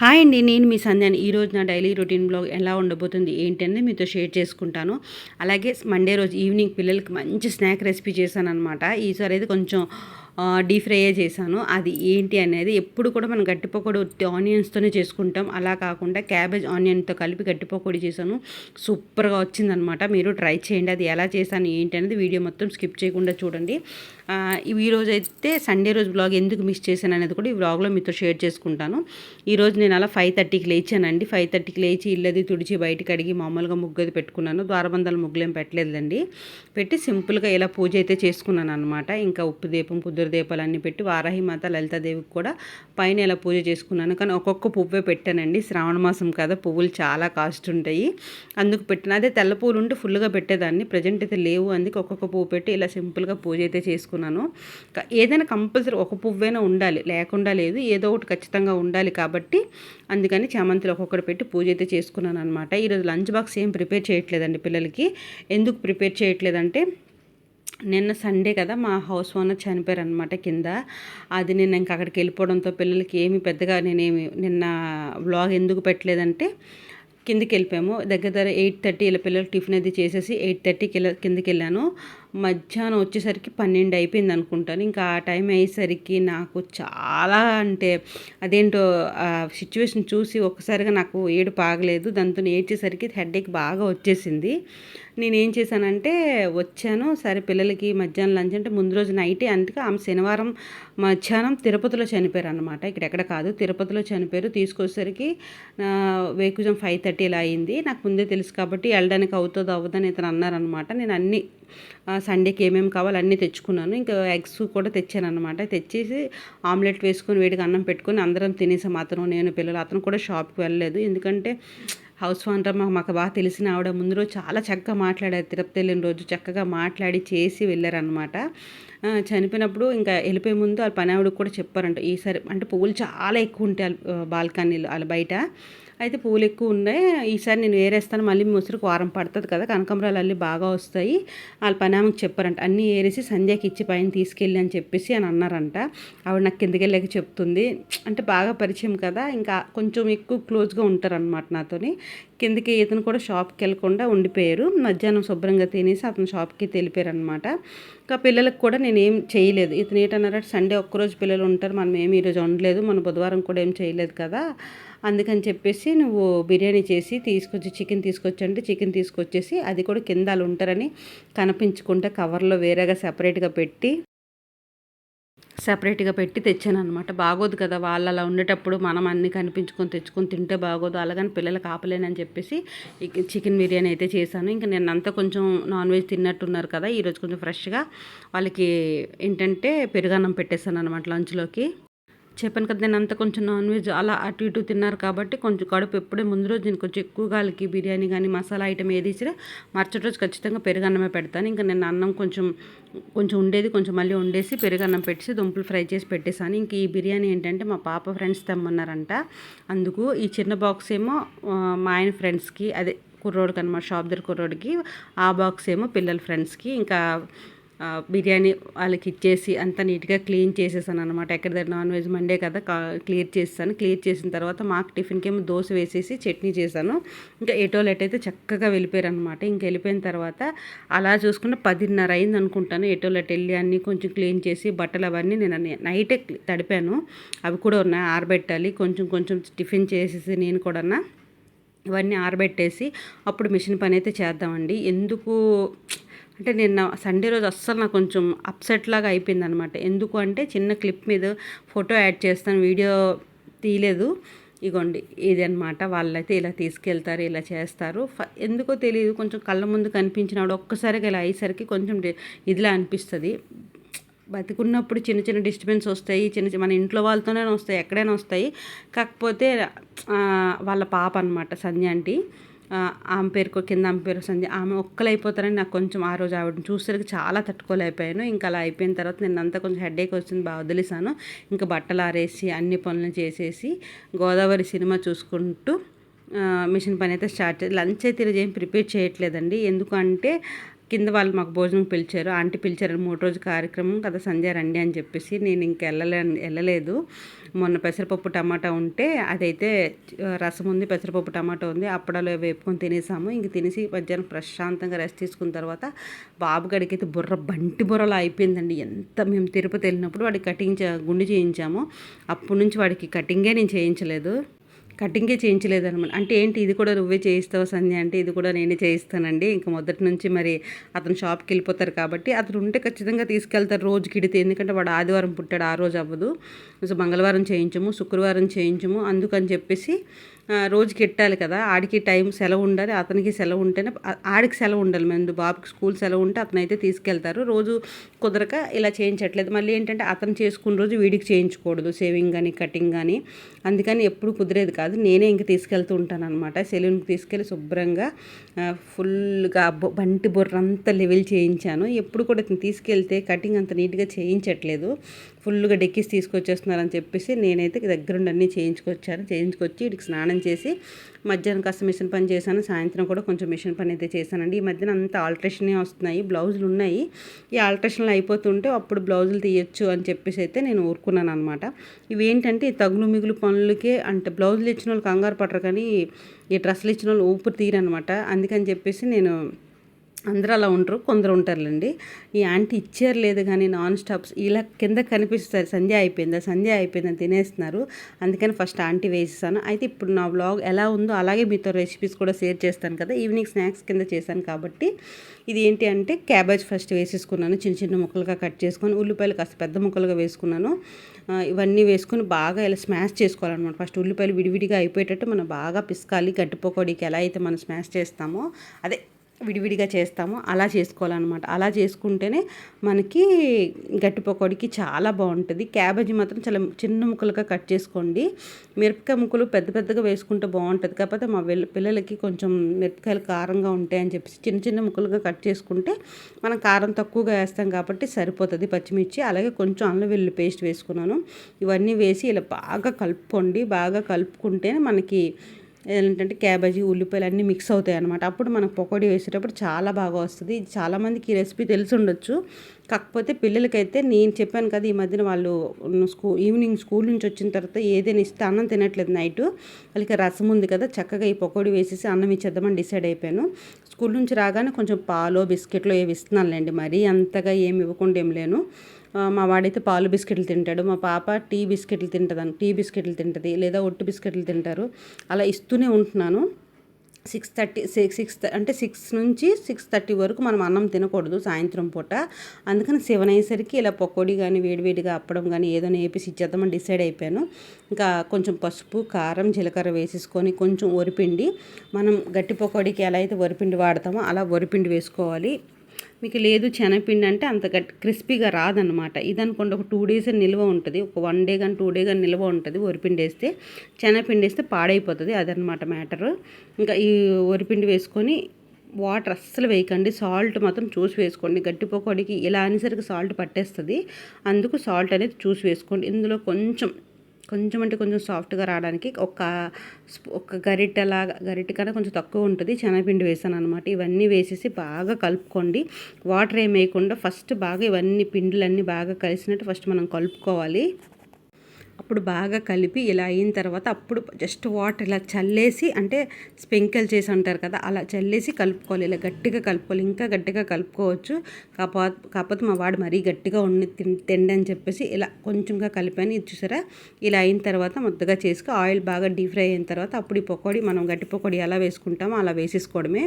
Hi అండి నేను మీ సంధ్యాని. ఈరోజు నా డైలీ రొటీన్ బ్లాగ్ ఎలా ఉండబోతుంది ఏంటనేది మీతో షేర్ చేసుకుంటాను. అలాగే మండే రోజు ఈవినింగ్ పిల్లలకి మంచి స్నాక్ రెసిపీ చేశాను అనమాట ఈసారి అయితే కొంచెం డీప్ ఫ్రైయే చేశాను. అది ఏంటి అనేది ఎప్పుడు కూడా మనం గట్టిపకోడి ఆనియన్స్తోనే చేసుకుంటాం. అలా కాకుండా క్యాబేజ్ ఆనియన్తో కలిపి గట్టిపకోడి చేశాను. సూపర్గా వచ్చిందనమాట మీరు ట్రై చేయండి. అది ఎలా చేశాను ఏంటి అనేది వీడియో మొత్తం స్కిప్ చేయకుండా చూడండి. ఈ రోజు అయితే సండే రోజు బ్లాగ్ ఎందుకు మిస్ చేశాను అనేది కూడా ఈ బ్లాగ్లో మీతో షేర్ చేసుకుంటాను. ఈరోజు నేను అలా ఫైవ్ థర్టీకి లేచానండి. ఫైవ్ థర్టీకి లేచి ఇల్లది తుడిచి బయటకి అడిగి మామూలుగా ముగ్గు పెట్టుకున్నాను. ద్వారబంధాలు ముగ్గులేం పెట్టలేదండి. పెట్టి సింపుల్గా ఇలా పూజ అయితే చేసుకున్నాను అనమాట ఇంకా ఉప్పు దీపం కుదురు దీపాలన్నీ పెట్టి వారాహిమాత లలితాదేవికి కూడా పైన ఇలా పూజ చేసుకున్నాను. కానీ ఒక్కొక్క పువ్వే పెట్టానండి. శ్రావణ మాసం కదా పువ్వులు చాలా కాస్ట్ ఉంటాయి. అందుకు పెట్టిన అదే తెల్ల పువ్వులు ఉంటే ఫుల్గా పెట్టేదాన్ని. ప్రజెంట్ అయితే లేవు. అందుకే ఒక్కొక్క పువ్వు పెట్టి ఇలా సింపుల్గా పూజ అయితే చేసుకున్నాను. ఏదైనా కంపల్సరీ ఒక పువ్వైనా ఉండాలి. లేకుండా లేదు. ఏదో ఒకటి ఖచ్చితంగా ఉండాలి కాబట్టి అందుకని చామంతిలో ఒక్కొక్కటి పెట్టి పూజ అయితే చేసుకున్నాను అనమాట ఈరోజు లంచ్ బాక్స్ ఏం ప్రిపేర్ చేయట్లేదండి పిల్లలకి. ఎందుకు ప్రిపేర్ చేయట్లేదంటే నిన్న సండే కదా మా హౌస్ ఓనర్ చనిపోయారు అనమాట కింద. అది నేను ఇంకా అక్కడికి వెళ్ళిపోవడంతో పిల్లలకి ఏమి పెద్దగా నేనేమి నిన్న వ్లాగ్ ఎందుకు పెట్టలేదంటే కిందకి వెళ్ళిపోయాము. దగ్గర దగ్గర ఎయిట్ థర్టీ ఇలా పిల్లలు టిఫిన్ అది చేసేసి ఎయిట్ థర్టీకి కిందకి వెళ్ళాను. మధ్యాహ్నం వచ్చేసరికి పన్నెండు అయిపోయింది అనుకుంటాను. ఇంకా ఆ టైం అయ్యేసరికి నాకు చాలా అంటే అదేంటో సిచ్యువేషన్ చూసి ఒక్కసారిగా నాకు ఏడు పాగలేదు దాంతో ఏడ్చేసరికి హెడ్ఏక్ బాగా వచ్చేసింది. నేను ఏం చేశానంటే వచ్చాను. సరే పిల్లలకి మధ్యాహ్నం లంచ్ అంటే ముందు రోజు నైటే అందుకే ఆమె శనివారం మధ్యాహ్నం తిరుపతిలో చనిపోయారు అనమాట ఇక్కడ ఎక్కడ కాదు తిరుపతిలో చనిపోయారు. తీసుకొచ్చేసరికి వేకుజం ఫైవ్ థర్టీ ఇలా అయింది. నాకు ముందే తెలుసు కాబట్టి వెళ్ళడానికి అవుతుందో అవ్వదని ఇతను అన్నారనమాట నేను అన్ని సండేకి ఏమేమి కావాలో అన్నీ తెచ్చుకున్నాను. ఇంకా ఎగ్స్ కూడా తెచ్చాను అనమాట తెచ్చేసి ఆమ్లెట్ వేసుకొని వేడిగా అన్నం పెట్టుకొని అందరం తినేసాం అతను నేను పిల్లలు అతను కూడా షాప్కి వెళ్ళలేదు. ఎందుకంటే హౌస్ ఓనర్ మాకు బాగా తెలిసిన ఆవిడ ముందు రోజు చాలా చక్కగా మాట్లాడారు. తిరుపతి వెళ్ళిన రోజు చక్కగా మాట్లాడి చేసి వెళ్ళారనమాట చనిపోయినప్పుడు ఇంకా వెళ్ళిపోయే ముందు వాళ్ళ పని ఆవిడకి కూడా చెప్పారంట ఈసారి అంటే పువ్వులు చాలా ఎక్కువ ఉంటాయి బాల్కనీలో వాళ్ళ బయట. అయితే పూలు ఎక్కువ ఉన్నాయి ఈసారి నేను ఏరేస్తాను మళ్ళీ ముసురుకు వారం పడుతుంది కదా కనకంబరాలు అల్లి బాగా వస్తాయి. వాళ్ళ పనామకి చెప్పారంట అన్నీ ఏరేసి సంధ్యకి ఇచ్చి పైన తీసుకెళ్ళి అని చెప్పేసి అని అన్నారంట. ఆవిడ నాకు కిందకి వెళ్ళాక చెప్తుంది. అంటే బాగా పరిచయం కదా ఇంకా కొంచెం ఎక్కువ క్లోజ్గా ఉంటారనమాట నాతోని. కిందకి ఇతను కూడా షాప్కి వెళ్ళకుండా ఉండిపోయారు. మధ్యాహ్నం శుభ్రంగా తినేసి అతను షాప్కి తెలిపారు అనమాట ఇంకా పిల్లలకు కూడా నేనేం చేయలేదు. ఇతను ఏంటన్నారంటే సండే ఒక్కరోజు పిల్లలు ఉంటారు మనం ఏమి ఈరోజు వండలేదు మనం బుధవారం కూడా ఏం చేయలేదు కదా అందుకని చెప్పేసి నువ్వు బిర్యానీ చేసి తీసుకొచ్చి చికెన్ తీసుకొచ్చి అంటే చికెన్ తీసుకొచ్చేసి అది కూడా కింద వాళ్ళు ఉంటారని కనిపించుకుంటే కవర్లో వేరేగా సెపరేట్గా పెట్టి సపరేట్గా పెట్టి తెచ్చాను అనమాట బాగోదు కదా వాళ్ళు అలా ఉండేటప్పుడు మనం అన్ని కనిపించుకొని తెచ్చుకొని తింటే బాగోదు అలాగని పిల్లలకు ఆపలేనని చెప్పేసి చికెన్ బిర్యానీ అయితే చేశాను. ఇంకా నేను అంతా కొంచెం నాన్ వెజ్ తిన్నట్టున్నారు కదా ఈరోజు కొంచెం ఫ్రెష్గా వాళ్ళకి ఏంటంటే పెరుగన్నం పెట్టేశాను అనమాట లంచ్లోకి. చెప్పాను కదా నేను అంత కొంచెం నాన్ వెజ్ అలా అటు ఇటు తిన్నారు కాబట్టి కొంచెం కడుపు ఎప్పుడే ముందు రోజు నేను కొంచెం ఎక్కువ గాలికి బిర్యానీ కానీ మసాలా ఐటమ్ ఏది ఇచ్చినా మరుసటి రోజు ఖచ్చితంగా పెరుగన్నమే పెడతాను. ఇంకా నేను అన్నం కొంచెం కొంచెం ఉండేది కొంచెం మళ్ళీ వండేసి పెరుగన్నం పెట్టేసి దుంపలు ఫ్రై చేసి పెట్టేశాను. ఇంక ఈ బిర్యానీ ఏంటంటే మా పాప ఫ్రెండ్స్ తెమ్మన్నారంట. అందుకు ఈ చిన్న బాక్స్ ఏమో మా ఆయన ఫ్రెండ్స్కి అదే కుర్రోడికి అనమాట షాప్ దగ్గర కుర్రోడికి ఆ బాక్స్ ఏమో పిల్లల ఫ్రెండ్స్కి ఇంకా బిర్యానీ వాళ్ళకి ఇచ్చేసి అంతా నీట్గా క్లీన్ చేసేసాను అనమాట ఎక్కడ నాన్ వెజ్ మండే కదా క్లియర్ చేసాను క్లియర్ చేసిన తర్వాత మాకు టిఫిన్కి ఏమో దోశ వేసేసి చట్నీ చేశాను. ఇంకా ఎటోలెట్ అయితే చక్కగా వెళ్ళిపోయారు అనమాట ఇంక వెళ్ళిపోయిన తర్వాత అలా చూసుకుంటే పదిన్నర అయింది అనుకుంటాను. ఎటోలెట్ వెళ్ళి అన్నీ కొంచెం క్లీన్ చేసి బట్టలు అవన్నీ నేను నైటే తడిపాను. అవి కూడా ఉన్నాయి ఆరబెట్టాలి. కొంచెం కొంచెం టిఫిన్ చేసేసి నేను కూడా ఇవన్నీ ఆరబెట్టేసి అప్పుడు మిషన్ పని అయితే చేద్దామండి. ఎందుకు అంటే నిన్న సండే రోజు అస్సలు నాకు కొంచెం అప్సెట్ లాగా అయిపోయింది అనమాట ఎందుకు అంటే చిన్న క్లిప్ మీద ఫోటో యాడ్ చేస్తాను వీడియో తీయలేదు. ఇగోండి ఇది అనమాట వాళ్ళైతే ఇలా తీసుకెళ్తారు ఇలా చేస్తారు. ఎందుకో తెలియదు కొంచెం కళ్ళ ముందు కనిపించినాడు ఒక్కసారిగా ఇలా అయ్యేసరికి కొంచెం ఇదిలా అనిపిస్తుంది. బతికున్నప్పుడు చిన్న చిన్న డిస్టర్బెన్స్ వస్తాయి చిన్న చిన్న మన ఇంట్లో వాళ్ళతోనే వస్తాయి ఎక్కడైనా వస్తాయి. కాకపోతే వాళ్ళ పాప అనమాట సంధ్య ఆంటీ. ఆమె పేరుకో కింద ఆమె పేరు సంధ్య. ఆమె ఒక్కలైపోతారని నాకు కొంచెం ఆ రోజు ఆవిడని చూసేసరికి చాలా తట్టుకోలేకపోయాను. ఇంకా అలా అయిపోయిన తర్వాత నేను అంతా కొంచెం హెడేక్ వచ్చింది బాగా వదిలేసాను ఇంకా బట్టలు ఆరేసి అన్ని పనులు చేసేసి గోదావరి సినిమా చూసుకుంటూ మిషన్ పని అయితే స్టార్ట్ లంచ్ అయితే ఈరోజు ఏం ప్రిపేర్ చేయట్లేదండి. ఎందుకంటే కింద వాళ్ళు మాకు భోజనం పిలిచారు ఆంటీ పిలిచారు మూడు రోజు కార్యక్రమం కదా సంధ్య రండి అని చెప్పేసి నేను ఇంక వెళ్ళలే వెళ్ళలేదు. మొన్న పెసరపప్పు టమాటా ఉంటే అదైతే రసం ఉంది పెసరపప్పు టమాటా ఉంది అప్పడాలు వేపుకొని తినేసాము. ఇంక తినేసి మధ్యాహ్నం ప్రశాంతంగా రెస్ట్ తీసుకున్న తర్వాత బాబు గడికైతే బుర్ర బంటి బుర్రలా అయిపోయిందండి. ఎంత మేము తిరుపతి వెళ్ళినప్పుడు వాడికి కటింగ్ గుండు చేయించాము. అప్పటి నుంచి వాడికి కటింగే నేను చేయించలేదు. కటింగే చేయించలేదు అనమాట అంటే ఏంటి ఇది కూడా నువ్వే చేయిస్తావు సంధ్య? అంటే ఇది కూడా నేనే చేయిస్తానండి. ఇంకా మొదటి నుంచి మరి అతను షాప్కి వెళ్ళిపోతారు కాబట్టి అతను ఉంటే ఖచ్చితంగా తీసుకెళ్తారు రోజు కిడితే ఎందుకంటే వాడు ఆదివారం పుట్టాడు ఆ రోజు అవ్వదు. సో మంగళవారం చేయించము శుక్రవారం చేయించము అందుకని చెప్పేసి రోజుకి ఎట్టాలి కదా? ఆడికి టైం సెలవు ఉండాలి అతనికి సెలవు ఉంటేనే ఆడికి సెలవు ఉండాలి. మేము బాబుకి స్కూల్ సెలవు ఉంటే అతనైతే తీసుకెళ్తారు. రోజు కుదరక ఇలా చేయించట్లేదు. మళ్ళీ ఏంటంటే అతను చేసుకున్న రోజు వీడికి చేయించకూడదు సేవింగ్ కానీ కటింగ్ కానీ అందుకని ఎప్పుడు కుదిరేది కాదు. నేనే ఇంక తీసుకెళ్తూ ఉంటాను అనమాట సెలూన్కి తీసుకెళ్ళి శుభ్రంగా ఫుల్గా బంటి బుర్రంతా లెవెల్ చేయించాను. ఎప్పుడు కూడా తీసుకెళ్తే కటింగ్ అంత నీట్గా చేయించట్లేదు. ఫుల్గా డెక్కిస్ తీసుకొచ్చేస్తున్నారని చెప్పేసి నేనైతే దగ్గరుండి అన్నీ చేయించుకొచ్చాను. చేయించుకొచ్చి వీటికి స్నానం చేసి మధ్యాహ్నం కాస్త మిషన్ పని చేశాను. సాయంత్రం కూడా కొంచెం మిషన్ పని అయితే చేశానండి. ఈ మధ్యన అంత ఆల్ట్రేషనే వస్తున్నాయి. బ్లౌజులు ఉన్నాయి. ఈ ఆల్ట్రేషన్లు అయిపోతుంటే అప్పుడు బ్లౌజులు తీయొచ్చు అని చెప్పేసి అయితే నేను ఊరుకున్నాను అనమాట ఇవేంటంటే ఈ తగులు మిగులు పనులకే అంటే బ్లౌజులు ఇచ్చిన వాళ్ళు కంగారు పట్టరు కానీ ఈ డ్రెస్సులు ఇచ్చిన వాళ్ళు ఊపిరి తీరనమాట అందుకని చెప్పేసి నేను అందరూ అలా ఉంటారు కొందరు ఉంటారులేండి. ఈ ఆంటీ ఇచ్చారు లేదు కానీ నాన్ స్టాప్స్ ఇలా కింద కనిపిస్తారు సంధ్య అయిపోయిందా సంధ్య అయిపోయిందని తినేస్తున్నారు. అందుకని ఫస్ట్ ఆంటీ వేసేసాను. అయితే ఇప్పుడు నా బ్లాగ్ ఎలా ఉందో అలాగే మీతో రెసిపీస్ కూడా షేర్ చేస్తాను కదా. ఈవినింగ్ స్నాక్స్ కింద చేశాను కాబట్టి. ఇది ఏంటి అంటే క్యాబేజ్ ఫస్ట్ వేసేసుకున్నాను. చిన్న చిన్న ముక్కలుగా కట్ చేసుకొని ఉల్లిపాయలు కాస్త పెద్ద ముక్కలుగా వేసుకున్నాను. ఇవన్నీ వేసుకొని బాగా ఇలా స్మాష్ చేసుకోవాలన్నమాట. ఫస్ట్ ఉల్లిపాయలు విడివిడిగా అయిపోయేటట్టు మనం బాగా పిసుకాలి గట్టిపోకోడికి ఎలా అయితే మనం స్మాష్ చేస్తామో అదే విడివిడిగా చేస్తామో అలా చేసుకోవాలన్నమాట. అలా చేసుకుంటేనే మనకి గట్టి పకోడికి చాలా బాగుంటుంది. క్యాబేజీ మాత్రం చాలా చిన్న ముక్కలుగా కట్ చేసుకోండి. మిరపకాయ ముక్కలు పెద్ద పెద్దగా వేసుకుంటే బాగుంటుంది. కాకపోతే మా పిల్లలకి కొంచెం మిరపకాయలు కారంగా ఉంటాయని చెప్పేసి చిన్న చిన్న ముక్కలుగా కట్ చేసుకుంటే మనం కారం తక్కువగా వేస్తాం కాబట్టి సరిపోతుంది పచ్చిమిర్చి. అలాగే కొంచెం అల్లం వెల్లుల్లి పేస్ట్ వేసుకున్నాను. ఇవన్నీ వేసి ఇలా బాగా కలుపుకోండి. బాగా కలుపుకుంటేనే మనకి ఏంటంటే క్యాబేజీ ఉల్లిపాయలు అన్నీ మిక్స్ అవుతాయి అనమాట అప్పుడు మనకు పకోడీ వేసేటప్పుడు చాలా బాగా వస్తుంది. చాలామందికి ఈ రెసిపీ తెలిసి ఉండొచ్చు. కాకపోతే పిల్లలకైతే నేను చెప్పాను కదా ఈ మధ్యన వాళ్ళు స్కూ ఈవినింగ్ స్కూల్ నుంచి వచ్చిన తర్వాత ఏదైనా ఇస్తే అన్నం తినట్లేదు నైట్. వాళ్ళకి రసం ఉంది కదా చక్కగా ఈ పకోడీ వేసేసి అన్నం ఇచ్చేద్దామని డిసైడ్ అయిపోయాను. స్కూల్ నుంచి రాగానే కొంచెం పాలు బిస్కెట్లు ఏవి ఇస్తున్నానులేండి మరీ. అంతగా ఏమి ఇవ్వకుండా ఏం లేను. మా వాడైతే పాలు బిస్కెట్లు తింటాడు. మా పాప టీ బిస్కెట్లు తింటుంది టీ బిస్కెట్లు తింటుంది లేదా ఒట్టు బిస్కెట్లు తింటారు. అలా ఇస్తూనే ఉంటున్నాను. సిక్స్ థర్టీ సిక్స్ అంటే సిక్స్ నుంచి సిక్స్ థర్టీ వరకు మనం అన్నం తినకూడదు సాయంత్రం పూట. అందుకని సెవెన్ అయ్యేసరికి ఇలా పకోడీ కానీ వేడివేడిగా అప్పడం కానీ ఏదో వేపేసి ఇచ్చేద్దామని డిసైడ్ అయిపోయాను. ఇంకా కొంచెం పసుపు కారం జీలకర్ర వేసేసుకొని కొంచెం వరిపిండి మనం గట్టి పకోడీకి ఎలా అయితే వరిపిండి వాడతామో అలా వరిపిండి వేసుకోవాలి. మీకు లేదు శనగపిండి అంటే అంత గట్టి క్రిస్పీగా రాదనమాట ఇది అనుకోండి ఒక టూ డేస్ నిల్వ ఉంటుంది. ఒక వన్ డే కానీ టూ డే కానీ నిల్వ ఉంటుంది. వరిపిండి వేస్తే శనగపిండి వేస్తే పాడైపోతుంది. అదనమాట మ్యాటరు. ఇంకా ఈ వరిపిండి వేసుకొని వాటర్ అస్సలు వేయకండి. సాల్ట్ మాత్రం చూసి వేసుకోండి. గట్టి పకోడీకి ఇలా అనేసరికి సాల్ట్ పట్టేస్తుంది. అందుకు సాల్ట్ అనేది చూసి వేసుకోండి. ఇందులో కొంచెం కొంచెం అంటే కొంచెం సాఫ్ట్గా రావడానికి ఒక ఒక గరిటెలాగా గరిటె కన్నా కొంచెం తక్కువ ఉంటుంది. శనగపిండి వేసాను అనమాట ఇవన్నీ వేసేసి బాగా కలుపుకోండి. వాటర్ ఏమేయకుండా వేయకుండా ఫస్ట్ బాగా ఇవన్నీ పిండిలన్నీ బాగా కలిసినట్టు ఫస్ట్ మనం కలుపుకోవాలి. అప్పుడు బాగా కలిపి ఇలా అయిన తర్వాత అప్పుడు జస్ట్ వాటర్ ఇలా చల్లేసి అంటే స్ప్రింకిల్ చేసి అంటారు కదా అలా చల్లేసి కలుపుకోవాలి. ఇలా గట్టిగా కలుపుకోవాలి. ఇంకా గట్టిగా కలుపుకోవచ్చు. కాకపోతే కాకపోతే మా వాడు మరీ గట్టిగా ఉండి తిండి అని చెప్పేసి ఇలా కొంచెంగా కలిపాను. ఇది చూసారా? ఇలా అయిన తర్వాత ముద్దగా చేసుకు ఆయిల్ బాగా డీప్ ఫ్రై అయిన తర్వాత అప్పుడు ఈ పకోడీ మనం గట్టి పకోడీ ఎలా వేసుకుంటామో అలా వేసేసుకోవడమే.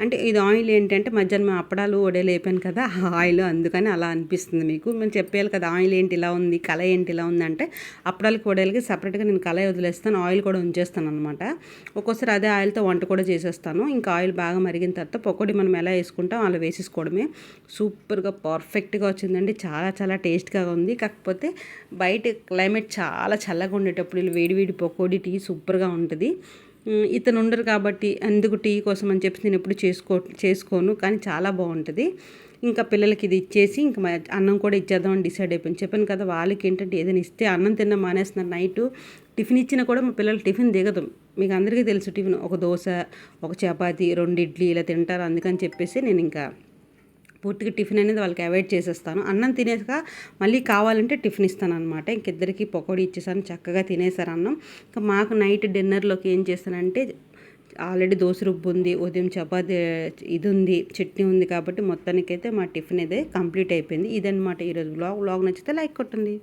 అంటే ఇది ఆయిల్ ఏంటంటే మధ్యాహ్నం అప్పడాలు వడేలు అయిపోయాను కదా ఆయిల్ అందుకని అలా అనిపిస్తుంది మీకు. మేము చెప్పేయాలి కదా ఆయిల్ ఏంటి ఇలా ఉంది కళ ఏంటి ఇలా ఉంది అంటే అప్పడాలకి వడేలకి సపరేట్గా నేను కళాయి వదిలేస్తాను ఆయిల్ కూడా ఉంచేస్తాను అనమాట ఒక్కోసారి అదే ఆయిల్తో వంట కూడా చేసేస్తాను. ఇంకా ఆయిల్ బాగా మరిగిన తర్వాత పకోడీ మనం ఎలా వేసుకుంటాం అలా వేసేసుకోవడమే. సూపర్గా పర్ఫెక్ట్గా వచ్చిందండి. చాలా చాలా టేస్ట్గా ఉంది. కాకపోతే బయట క్లైమేట్ చాలా చల్లగా ఉండేటప్పుడు వేడి వేడి పకోడీ టీ సూపర్గా ఉంటుంది. ఇతను ఉండరు కాబట్టి అందుకు టీ కోసం? అని చెప్పి నేను ఎప్పుడు చేసుకో చేసుకోను. కానీ చాలా బాగుంటుంది. ఇంకా పిల్లలకి ఇది ఇచ్చేసి ఇంకా అన్నం కూడా ఇచ్చేద్దామని డిసైడ్ అయిపోయింది. చెప్పాను కదా వాళ్ళకి ఏంటంటే ఏదైనా ఇస్తే అన్నం తిన్న మానేస్తున్నారు. నైట్ టిఫిన్ ఇచ్చినా కూడా మా పిల్లలు టిఫిన్ దిగదు. మీకు అందరికీ తెలుసు టిఫిన్ ఒక దోశ ఒక చపాతి రెండు ఇడ్లీ ఇలా తింటారు. అందుకని చెప్పేసి నేను ఇంకా పూర్తిగా టిఫిన్ అనేది వాళ్ళకి అవాయిడ్ చేసేస్తాను. అన్నం తినేసాక మళ్ళీ కావాలంటే టిఫిన్ ఇస్తాను అనమాట ఇంకిద్దరికి పకోడీ ఇచ్చేసాను చక్కగా తినేసారు అన్నం. ఇంకా మాకు నైట్ డిన్నర్లోకి ఏం చేస్తానంటే ఆల్రెడీ దోశ రుబ్బు ఉంది ఉదయం చపాతి ఇది ఉంది చట్నీ ఉంది కాబట్టి మొత్తానికైతే మా టిఫిన్ అయితే కంప్లీట్ అయిపోయింది. ఇదనమాట ఈరోజు బ్లాగ్ బ్లాగ్ నచ్చితే లైక్ కొట్టండి.